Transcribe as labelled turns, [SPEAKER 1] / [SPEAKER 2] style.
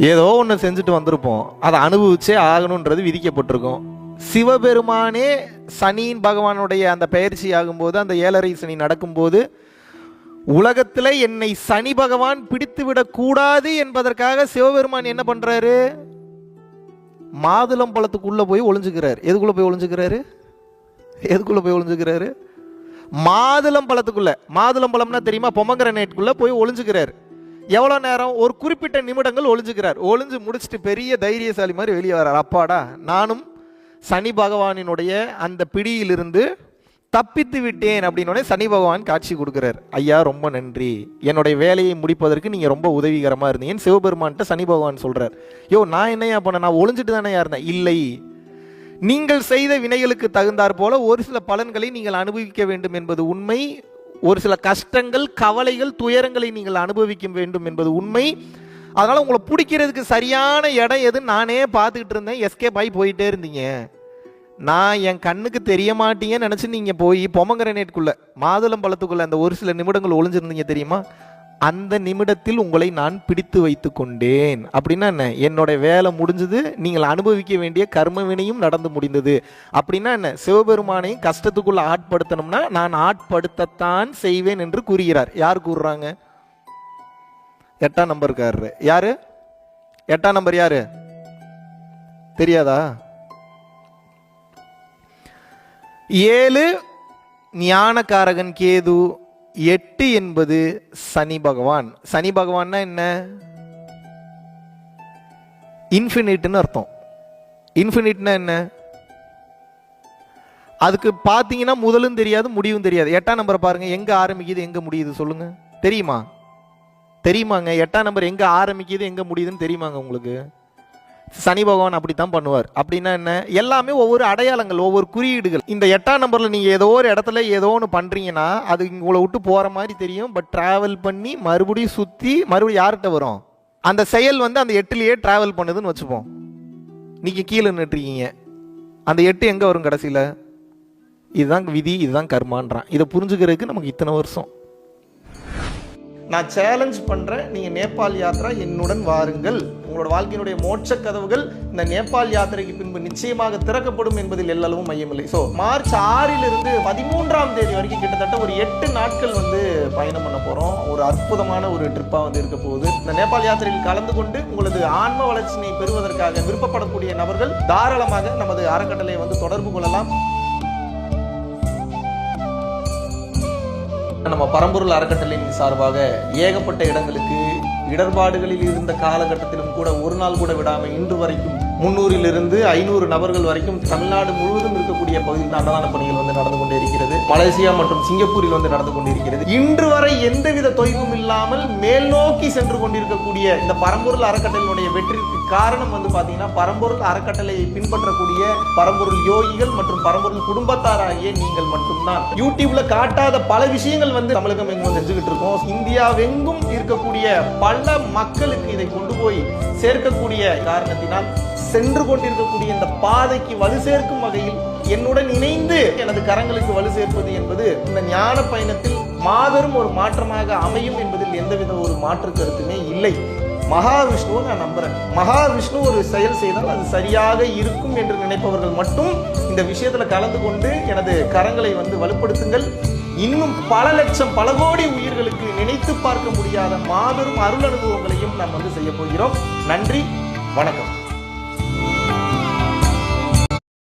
[SPEAKER 1] ஏதோ ஒன்று செஞ்சுட்டு வந்திருப்போம். அதை அனுபவிச்சே ஆகணுன்றது விதிக்கப்பட்டிருக்கும். சிவபெருமானே சனியின் பகவானுடைய அந்த பயிற்சி ஆகும்போது அந்த ஏழரை சனி நடக்கும்போது உலகத்தில் என்னை சனி பகவான் பிடித்து விடக்கூடாது என்பதற்காக சிவபெருமான் என்ன பண்ணுறாரு மாதுளம் பழத்துக்குள்ளே போய் ஒளிஞ்சுக்கிறார். எதுக்குள்ளே போய் ஒளிஞ்சுக்கிறாரு? எதுக்குள்ளே போய் ஒளிஞ்சுக்கிறாரு? மாதுளம் பழத்துக்குள்ளே. மாதுளம் பழம்னா தெரியுமா? பொமங்கரனேட்டுக்குள்ள போய் ஒளிஞ்சுக்கிறார். எவ்வளோ நேரம் ஒரு குறிப்பிட்ட நிமிடங்கள் ஒளிஞ்சுக்கிறார். ஒளிஞ்சு முடிச்சுட்டு பெரிய தைரியசாலி மாதிரி வெளியே வர்றார். அப்பாடா நானும் சனி பகவானினுடைய அந்த பிடியிலிருந்து தப்பித்து விட்டேன் அப்படின்னு சனி பகவான் காட்சி கொடுக்குறார். ஐயா ரொம்ப நன்றி. என்னுடைய வேலையை முடிப்பதற்கு நீங்கள் ரொம்ப உதவிகரமாக இருந்தீங்கன்னு சிவபெருமான்கிட்ட சனி பகவான் சொல்கிறார் யோ நான் என்னையா பண்ண நான் ஒளிஞ்சிட்டு தானே இருந்தேன்? இல்லை. நீங்கள் செய்த வினைகளுக்கு தகுந்தாற் போல ஒரு சில பலன்களை நீங்கள் அனுபவிக்க வேண்டும் என்பது உண்மை. ஒரு சில கஷ்டங்கள் கவலைகள் துயரங்களை நீங்கள் அனுபவிக்க வேண்டும் என்பது உண்மை. அதனால் உங்களை பிடிக்கிறதுக்கு சரியான இடம் எது நானே பார்த்துக்கிட்டு இருந்தேன். எஸ்கேப் ஆகி போயிட்டே இருந்தீங்க. நான் என் கண்ணுக்கு தெரிய மாட்டீங்கன்னு நினச்சி நீங்கள் போய் பொமங்கரனேட்குள்ள மாதுளம்பழத்துக்குள்ளே அந்த ஒரு சில நிமிடங்கள் ஒளிஞ்சிருந்தீங்க தெரியுமா? அந்த நிமிடத்தில் உங்களை நான் பிடித்து வைத்து கொண்டேன். அப்படின்னா என்ன? என்னோட வேலை முடிஞ்சது நீங்கள் அனுபவிக்க வேண்டிய கர்மவினையும் நடந்து முடிந்தது. அப்படின்னா என்ன? சிவபெருமானையும் கஷ்டத்துக்குள்ள ஆட்படுத்தணும்னா நான் ஆட்படுத்தத்தான் செய்வேன் என்று கூறுகிறார். யார் கூறுறாங்க? எட்டாம் நம்பருக்காரரு யாரு? எட்டாம் நம்பர் யாரு? தெரியாதா? ஏழு ஞானக்காரகன் கேது எட்டு என்பது சனி பகவான். சனி பகவான்னா என்ன? இன்ஃபினிட்னு அர்த்தம். இன்ஃபினிட்னா என்ன? அதுக்கு பார்த்தீங்கன்னா முதலும் தெரியாது முடிவும் தெரியாது. எட்டாம் நம்பரை பாருங்க எங்கே ஆரம்பிக்குது எங்கே முடியுது சொல்லுங்க. தெரியுமா? தெரியுமாங்க? எட்டாம் நம்பர் எங்கே ஆரம்பிக்குது எங்கே முடியுதுன்னு தெரியுமாங்க உங்களுக்கு? சனி பகவான் அப்படித்தான் பண்ணுவார். அப்படின்னா என்ன? எல்லாமே ஒவ்வொரு அடையாளங்கள் ஒவ்வொரு குறியீடுகள். இந்த எட்டாம் நம்பரில் நீங்கள் ஏதோ ஒரு இடத்துல ஏதோ ஒன்று பண்ணுறீங்கன்னா அது உங்களை விட்டு போகிற மாதிரி தெரியும். பட் ட்ராவல் பண்ணி மறுபடியும் சுற்றி மறுபடியும் யார்கிட்ட வரும்? அந்த செயல் வந்து அந்த எட்டுலேயே ட்ராவல் பண்ணுதுன்னு வச்சுப்போம். நீங்கள் கீழே நின்றுருக்கீங்க அந்த எட்டு எங்கே வரும் கடைசியில்? இதுதான் விதி இதுதான் கர்மான்றான். இதை புரிஞ்சுக்கிறதுக்கு நமக்கு இத்தனை வருஷம். நான் சேலஞ்ச் பண்ணுறேன் நீங்கள் நேபாள் யாத்திரா என்னுடன் வாருங்கள். உங்களோட வாழ்க்கையினுடைய மோட்ச கதவுகள் இந்த நேபாள் யாத்திரைக்கு பின்பு நிச்சயமாக திறக்கப்படும் என்பதில் எல்லளவும் மையமில்லை. ஸோ மார்ச் ஆறிலிருந்து பதிமூன்றாம் தேதி வரைக்கும் கிட்டத்தட்ட ஒரு எட்டு நாட்கள் வந்து பயணம் பண்ண போகிறோம் ஒரு அற்புதமான ஒரு ட்ரிப்பாக வந்து இருக்க போகுது. இந்த நேபாள் யாத்திரையில் கலந்து கொண்டு உங்களது ஆன்ம வளர்ச்சியை பெறுவதற்காக விருப்பப்படக்கூடிய நபர்கள் தாராளமாக நமது அறக்கட்டளையை வந்து தொடர்பு கொள்ளலாம். நம்ம பரம்பொருள் அறக்கட்டளையின் சார்பாக ஏகப்பட்ட இடங்களுக்கு இடர்பாடுகளில் இருந்த காலகட்டத்திலும் கூட ஒரு நாள் கூட விடாமல் இன்று வரைக்கும் முன்னூறிலிருந்து ஐநூறு நபர்கள் வரைக்கும் தமிழ்நாடு முழுவதும் இருக்கக்கூடிய பகுதியில் அன்னதான பணிகள் வந்து நடந்து கொண்டே இருக்கிறது. மலேசியா மற்றும் சிங்கப்பூரில் வந்து நடந்து கொண்டிருக்கிறது இன்று வரை எந்தவித தொய்வும் இல்லாமல் மேல் நோக்கி சென்று கொண்டிருக்கக்கூடிய இந்த பரம்பொருள் அறக்கட்டளையினுடைய வெற்றிக்கு காரணம் வந்து பார்த்தீங்கன்னா பரம்பொருள் அறக்கட்டளையை பின்பற்றக்கூடிய பரம்பொருள் யோகிகள் மற்றும் பரம்பொருள் குடும்பத்தாராகிய நீங்கள் மட்டும்தான். யூடியூப்ல காட்டாத பல விஷயங்கள் வந்து தமிழகம் எங்கும் செஞ்சுக்கிட்டு இருக்கோம். இந்தியாவெங்கும் இருக்கக்கூடிய பல மக்களுக்கு இதை கொண்டு போய் சேர்க்கக்கூடிய காரணத்தினால் சென்று கொண்டிருக்கக்கூடிய இந்த பாதைக்கு வலு சேர்க்கும் வகையில் என்னுடன் இணைந்து எனது கரங்களுக்கு வலு சேர்ப்பது என்பது இந்த ஞான பயணத்தில் மாபெரும் ஒரு மாற்றமாக அமையும் என்பதில் எந்தவித ஒரு மாற்று கருத்துமே இல்லை. மகாவிஷ்ணுவை நான் நம்புகிறேன் மகாவிஷ்ணு ஒரு செயல் செய்தால் அது சரியாக இருக்கும் என்று நினைப்பவர்கள் மட்டும் இந்த விஷயத்தில் கலந்து கொண்டு எனது கரங்களை வந்து வலுப்படுத்துங்கள். இன்னும் பல லட்சம் பல கோடி உயிர்களுக்கு நினைத்து பார்க்க முடியாத மாபெரும் அருள் அனுபவங்களையும் நாம் வந்து செய்ய போகிறோம். நன்றி வணக்கம்.